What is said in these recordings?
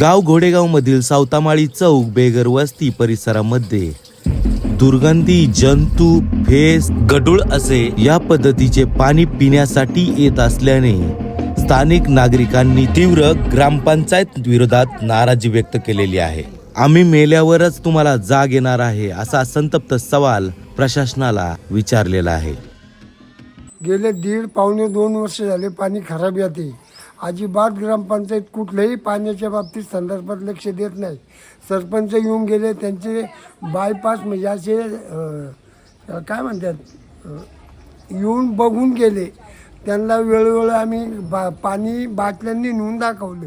गाव घोडेगाव मधील सावतामाळी चौक बेगर वस्ती परिसरामध्ये दुर्गंधी जंतू फेस गडूळ असे या पद्धतीचे पाणी पिण्यासाठी येत असल्याने स्थानिक नागरिकांनी तीव्र ग्रामपंचायत विरोधात नाराजी व्यक्त केलेली आहे. आम्ही मेल्यावरच तुम्हाला जाग येणार आहे असा संतप्त सवाल प्रशासनाला विचारलेला आहे. गेले दीड पावणे दोन वर्ष झाले पाणी खराब येते अजिबात ग्रामपंचायत कुठल्याही पाण्याच्या बाबतीत संदर्भात लक्ष देत नाही. सरपंच येऊन गेले त्यांचे बायपास म्हणजे असे काय म्हणतात येऊन बघून गेले. त्यांना वेळोवेळी आम्ही बा पाणी बाटल्यांनी नेऊन दाखवलं.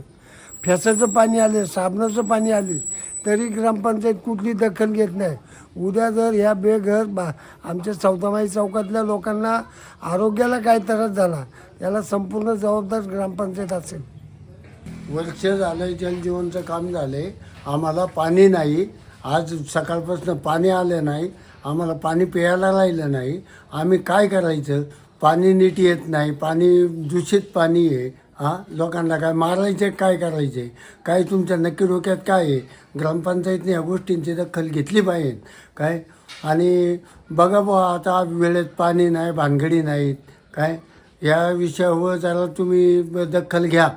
फेसाचं पाणी आले साबणाचं पाणी आले. तरी ग्रामपंचायत कुठली दखल घेत नाही. उद्या जर ह्या बेघर बा आमच्या चौथामाई चौकातल्या लोकांना आरोग्याला काय त्रास झाला याला संपूर्ण जबाबदार ग्रामपंचायत असेल. वर्ष झालंय जलजीवनचं काम झालंय. आम्हाला पाणी नाही. आज सकाळपासून पाणी आलं नाही. आम्हाला पाणी प्यायला राहिलं नाही. आम्ही काय करायचं? पाणी नीट येत नाही. पाणी दूषित पाणी आहे. हां? लोकांना काय मारायचे काय करायचे? काय तुमच्या नक्की डोक्यात काय आहे? ग्रामपंचायतने या गोष्टींची दखल घेतली पाहिजे. काय? आणि बघा बुवा आता वेळेत पाणी नाही भानगडी नाहीत. काय? या विषयावर जरा तुम्ही दखल घ्या.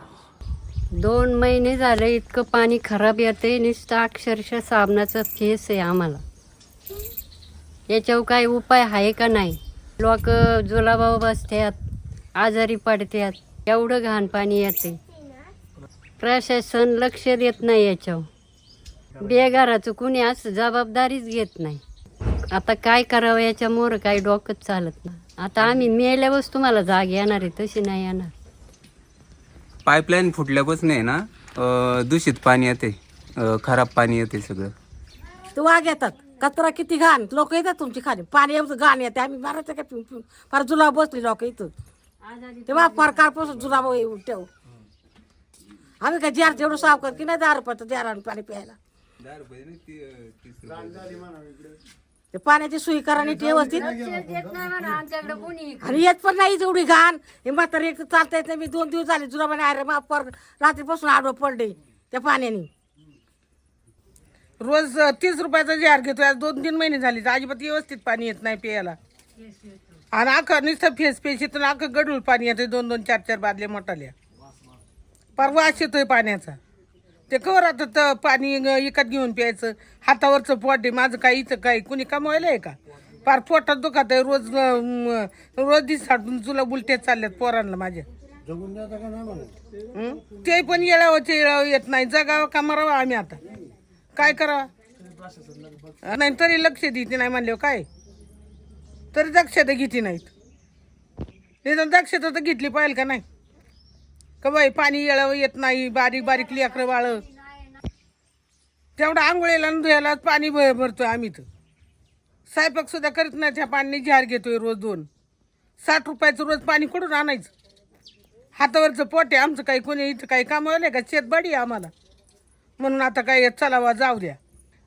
दोन महिने झाले इतकं पाणी खराब येते नुसतं अक्षरशः साबणाचा केस आहे आम्हाला. याच्यावर काही उपाय आहे का नाही? लोक जुलाबाव बसतात आजारी पडतात. एवढं घाण पाणी येते. प्रशासन लक्ष देत नाही याच्यावर. बेघराचं कुणी असं जबाबदारीच घेत नाही. आता काय करावं याच्यामुळं काही डोकंच चालत नाही. आता आम्ही मेल्यावरच तुम्हाला जाग येणार आहे तशी नाही येणार. पाईपलाईन फुटल्यापासून आहे ना? अं, दूषित पाणी येते. अं, खराब पाणी येते सगळं. ते वाघ येतात. कचरा किती घाण. लोक येतात तुमची खाली. पाणी एवढं घाण येते. आम्ही मारायचं काय? पिऊन पिऊन फार जुलाब बसली लोक इथं. तेव्हा फार काळपासून जुलाब ठेव. आम्ही काय जार जेवढं साफ कर की नाही दहा रुपयाचं जार आणून पाणी प्यायला. ते पाण्याची सोयी करा नीट व्यवस्थित. आमच्याकडे कोणी आणि येत पण नाही एवढी घाण. हे म्हातारी एक चालता येत नाही मी दोन दिवस झाले जुलाबाने अरे मग पर रात्रीपासून आडवं पडले त्या पाण्याने. रोज तीस रुपयाचा जार घेतोय आज दोन तीन महिने झाले तर अजिबात व्यवस्थित पाणी येत नाही प्यायला. आणि अख्खं नुसतं फेस फेस येतं अख्खं गडूळ पाणी येते दोन दोन चार चार बादल्या मोठाल्या. परवा येतोय पाण्याचा. ते कवर आता त- पाणी अ, विकत घेऊन प्यायचं. हातावरचं पोट आहे माझं काही इथं काही. कुणी कमवायला आहे का? फार पोटात दुखत आहे. रोज रोज दिसाटून तुला उलट्या चालल्यात पोरांना माझ्या? ते पण येळावं येळावं येत नाही. जगावं का मरावं आम्ही आता? काय करावं? नाही तरी लक्ष देते नाही म्हणल्यावर काय? तरी दक्षता घेतली नाहीत. निदान दक्षता तर घेतली पाहिजे का नाही? का बाई पाणी येळावं येत नाही बारीक बारीक लेकरं बाळ तेवढं आंघोळीला धुयाला पाणी भरतोय आम्ही तर. स्वयंपाक सुद्धा करत नाही त्या पाणी झार घेतोय रोज दोन. साठ रुपयाचं रोज पाणी कुठून आणायचं? हातावरचं पोट आहे आमचं काही कोणी इथं काही कामावलं का? शेतबाडी आहे आम्हाला. म्हणून आता काय चलावा जाऊ द्या.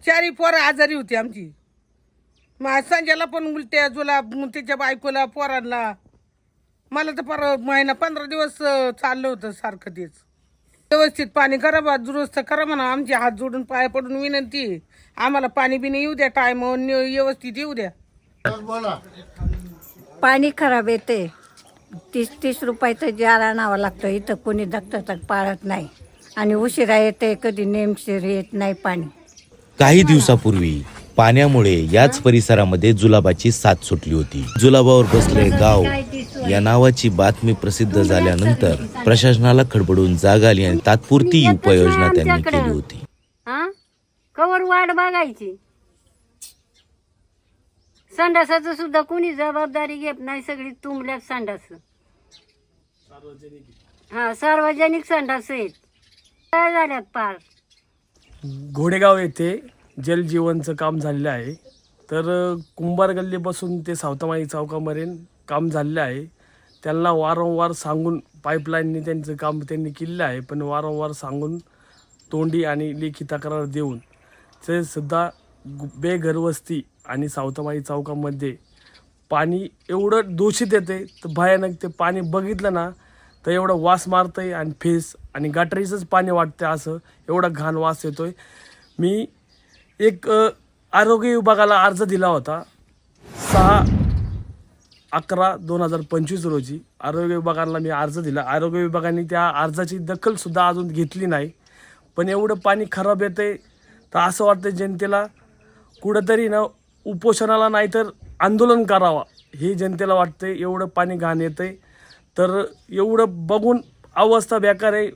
चारी पोरं आजारी होती आमची. मग संजयला पण उलट्या जुला तिच्या बायकोला पोरांना. मला तर पर महिना पंधरा दिवस चाललं होतं सारखं तेच. व्यवस्थित पाणी करा बा दुरुस्त करा म्हणा. आमचे हात जोडून पाय पडून विनंती. आम्हाला पाणी बिणी येऊ द्या टाइम व्यवस्थित येऊ द्या. पाणी खराब येते. तीस तीस रुपयाचं जार आणावं लागतं इथं कोणी दक्षता पाळत नाही. आणि उशिरा येते कधी नेमशीर येत नाही पाणी. काही दिवसापूर्वी पाण्यामुळे याच परिसरामध्ये जुलाबाची साथ सुटली होती. जुलाबावर बसले गाव या नावाची बातमी प्रसिद्ध झाल्यानंतर प्रशासनाला खडबडून जाग आली आणि तात्पुरती उपाययोजना त्यांनी केली होती. हा? कवर वाट बघायची. संडासाचं सुद्धा कुणी जबाबदारी घेत नाही सगळी तुंबल्यात संडास. हा सार्वजनिक संडास आहेत. काय झाल्यात पार? घोडेगाव येथे जलजीवनचं काम झालेलं आहे. तर कुंभार गल्लीपासून ते सावतामाई चौकापर्यंत काम झालेलं आहे. त्यांना वारंवार सांगून पाईपलाईनने त्यांचं काम त्यांनी केलेलं आहे. पण वारंवार सांगून तोंडी आणि लेखी तक्रार देऊन ते सुद्धा बेघरवस्ती आणि सावतामाई चौकामध्ये पाणी एवढं दूषित येते तर भयानक ते पाणी बघितलं ना तर एवढं वास मारतंय आणि फेस आणि गटारीचंच पाणी वाटतं असं एवढा घाण वास येतोय. मी एक आरोग्य विभागाला अर्ज दिला होता. सहा अकरा दोन हजार पंचवीस रोजी आरोग्य विभागाला मी अर्ज दिला. आरोग्य विभागाने त्या अर्जाची दखलसुद्धा अजून घेतली नाही. पण एवढं पाणी खराब येते तर असं वाटतं जनतेला कुठंतरी ना उपोषणाला नाही तर आंदोलन करावा. हे जनतेला वाटते एवढं पाणी घाण येते तर एवढं बघून अवस्था बेकार आहे.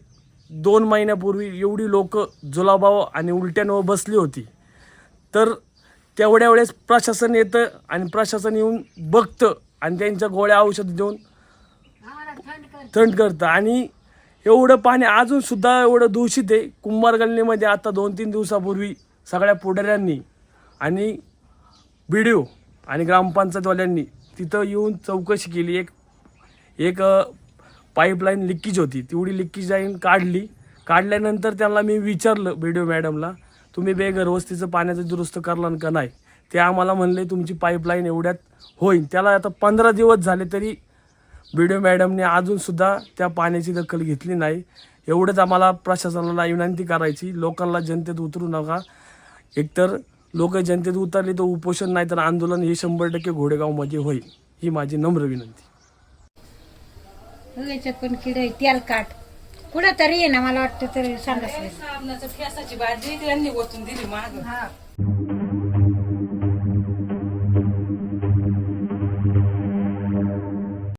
दोन महिन्यापूर्वी एवढी लोक जुलाबाव आणि उलट्यांवर बसली होती. तर तेवढ्या वेळेस प्रशासन येतं आणि प्रशासन येऊन बघतं आणि त्यांच्या गोळ्या औषध देऊन थंड करतं. आणि एवढं पाणी अजून सुद्धा एवढं दूषित आहे. कुंभार गल्लीमध्ये आता दोन तीन दिवसापूर्वी सगळ्या पुढाऱ्यांनी आणि बी डी ओ आणि ग्रामपंचायतवाल्यांनी तिथं येऊन चौकशी केली. एक एक पाईपलाईन लिकेज होती. तेवढी लिकेज लाईन काढली. काढल्यानंतर त्यांना मी विचारलं बी डी ओ मॅडमला तुम्ही बेघरवस्तीचं पाण्याचं दुरुस्त करला का नाही? ते आम्हाला म्हणले तुमची पाईपलाईन एवढ्यात होईल त्याला आता पंधरा दिवस झाले तरी बी डी ओ मॅडमने अजूनसुद्धा त्या पाण्याची दखल घेतली नाही. एवढंच आम्हाला प्रशासनाला विनंती करायची लोकांना जनतेत उतरू नका. एकतर लोक जनतेत उतरली तर उपोषण नाही तर आंदोलन हे शंभर टक्के घोडेगावमध्ये होईल ही माझी नम्र विनंती. याच्यात पण किडे तेलकाट कुठं तरी आहे ना मला वाटतं तरी सांगा साबणाचं फेसाची बादली त्यांनी ओतून दिली माग.